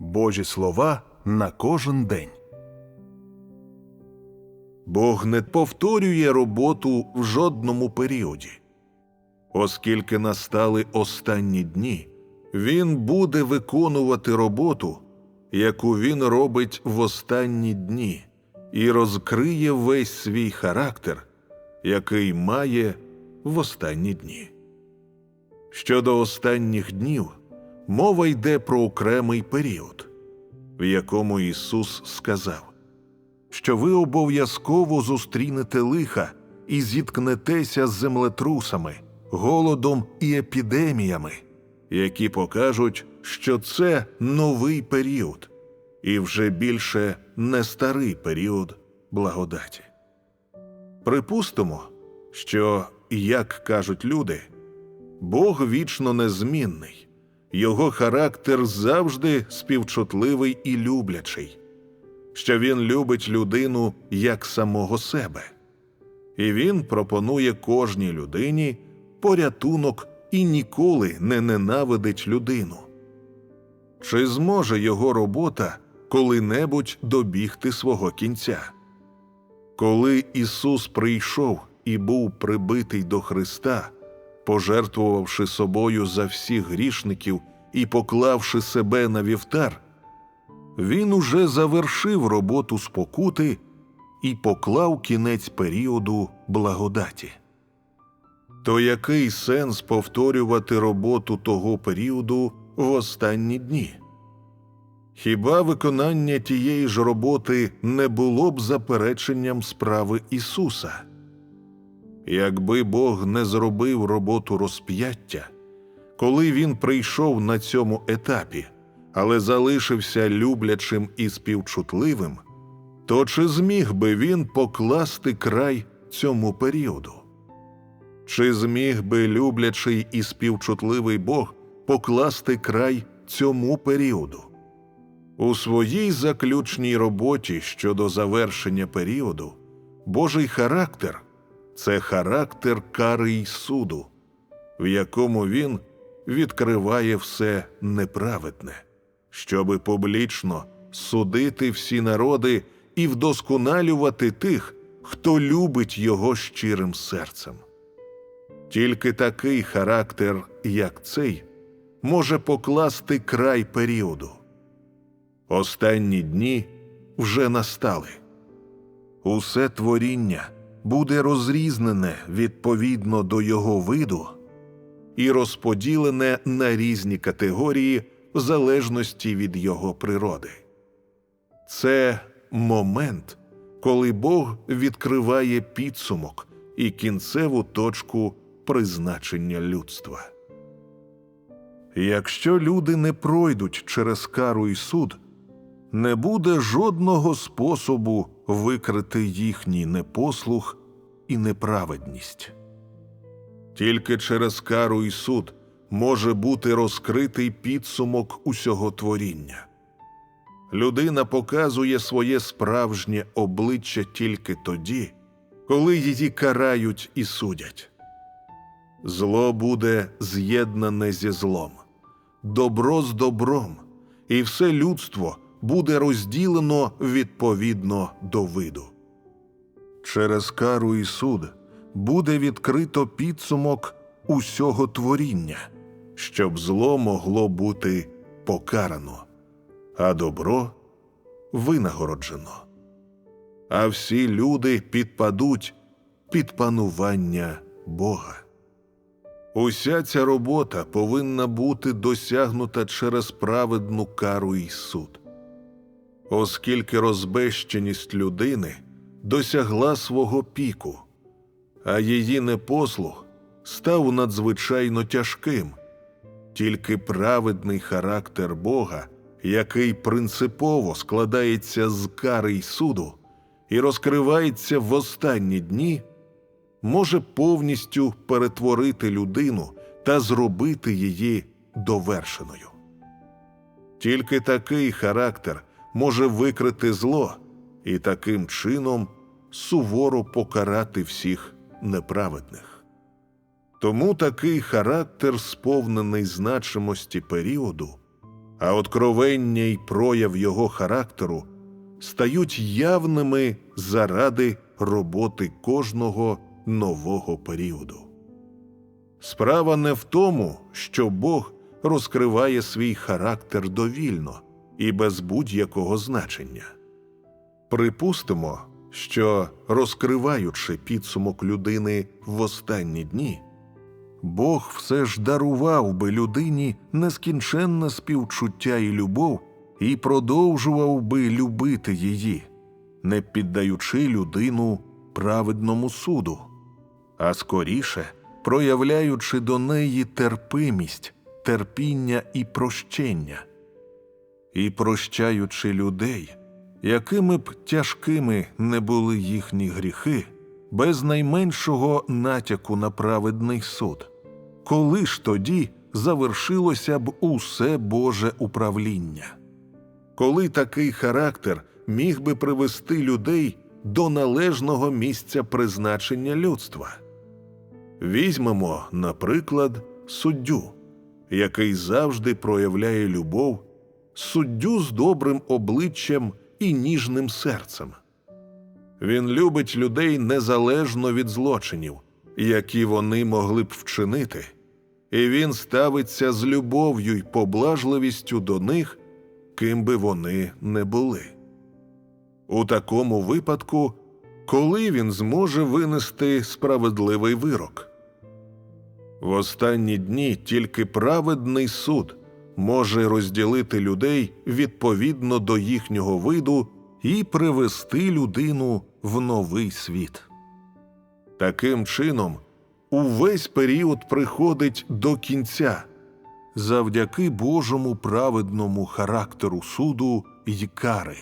Божі слова на кожен день. Бог не повторює роботу в жодному періоді. Оскільки настали останні дні, Він буде виконувати роботу, яку він робить в останні дні, і розкриє весь свій характер, який має в останні дні. Щодо останніх днів, мова йде про окремий період, в якому Ісус сказав, що ви обов'язково зустрінете лиха і зіткнетеся з землетрусами, голодом і епідеміями, які покажуть, що це новий період, і вже більше не старий період благодаті. Припустимо, що, як кажуть люди, Бог вічно незмінний, його характер завжди співчутливий і люблячий, що він любить людину як самого себе, і він пропонує кожній людині порятунок і ніколи не ненавидить людину. Чи зможе його робота коли-небудь добігти свого кінця? Коли Ісус прийшов і був прибитий до Христа, пожертвувавши собою за всіх грішників і поклавши себе на вівтар, Він уже завершив роботу спокути і поклав кінець періоду благодаті. То який сенс повторювати роботу того періоду в останні дні? Хіба виконання тієї ж роботи не було б запереченням справи Ісуса? Якби Бог не зробив роботу розп'яття, коли Він прийшов на цьому етапі, але залишився люблячим і співчутливим, то чи зміг би він покласти край цьому періоду? Чи зміг би люблячий і співчутливий Бог покласти край цьому періоду? У своїй заключній роботі щодо завершення періоду Божий характер це характер кари й суду, в якому він відкриває все неправедне, щоби публічно судити всі народи і вдосконалювати тих, хто любить його щирим серцем. Тільки такий характер, як цей, може покласти край періоду. Останні дні вже настали. Усе творіння буде розрізнене відповідно до його виду і розподілене на різні категорії в залежності від його природи. Це момент, коли Бог відкриває підсумок і кінцеву точку призначення людства. Якщо люди не пройдуть через кару і суд, не буде жодного способу викрити їхній непослух і неправедність. Тільки через кару і суд може бути розкритий підсумок усього творіння. Людина показує своє справжнє обличчя тільки тоді, коли її карають і судять. Зло буде з'єднане зі злом, добро з добром, і все людство буде розділено відповідно до виду. Через кару і суд буде відкрито підсумок усього творіння, щоб зло могло бути покарано, а добро винагороджено. А всі люди підпадуть під панування Бога. Уся ця робота повинна бути досягнута через праведну кару і суд, оскільки розбещеність людини досягла свого піку, а її непослух став надзвичайно тяжким, тільки праведний характер Бога, який принципово складається з кари й суду і розкривається в останні дні може повністю перетворити людину та зробити її довершеною. Тільки такий характер може викрити зло і таким чином суворо покарати всіх неправедних. Тому такий характер, сповнений значимості періоду, а откровення й прояв його характеру стають явними заради роботи кожного нового періоду. Справа не в тому, що Бог розкриває свій характер довільно і без будь-якого значення. Припустимо, що розкриваючи підсумок людини в останні дні, Бог все ж дарував би людині нескінченне співчуття і любов і продовжував би любити її, не піддаючи людину праведному суду, а скоріше проявляючи до неї терпимість, терпіння і прощення, і прощаючи людей, якими б тяжкими не були їхні гріхи, без найменшого натяку на праведний суд. Коли ж тоді завершилося б усе Боже управління? Коли такий характер міг би привести людей до належного місця призначення людства? Візьмемо, наприклад, суддю, який завжди проявляє любов, суддю з добрим обличчям і ніжним серцем. Він любить людей незалежно від злочинів, які вони могли б вчинити, і він ставиться з любов'ю й поблажливістю до них, ким би вони не були. У такому випадку, коли він зможе винести справедливий вирок? В останні дні тільки праведний суд може розділити людей відповідно до їхнього виду і привести людину в новий світ. Таким чином, увесь період приходить до кінця завдяки Божому праведному характеру суду й кари.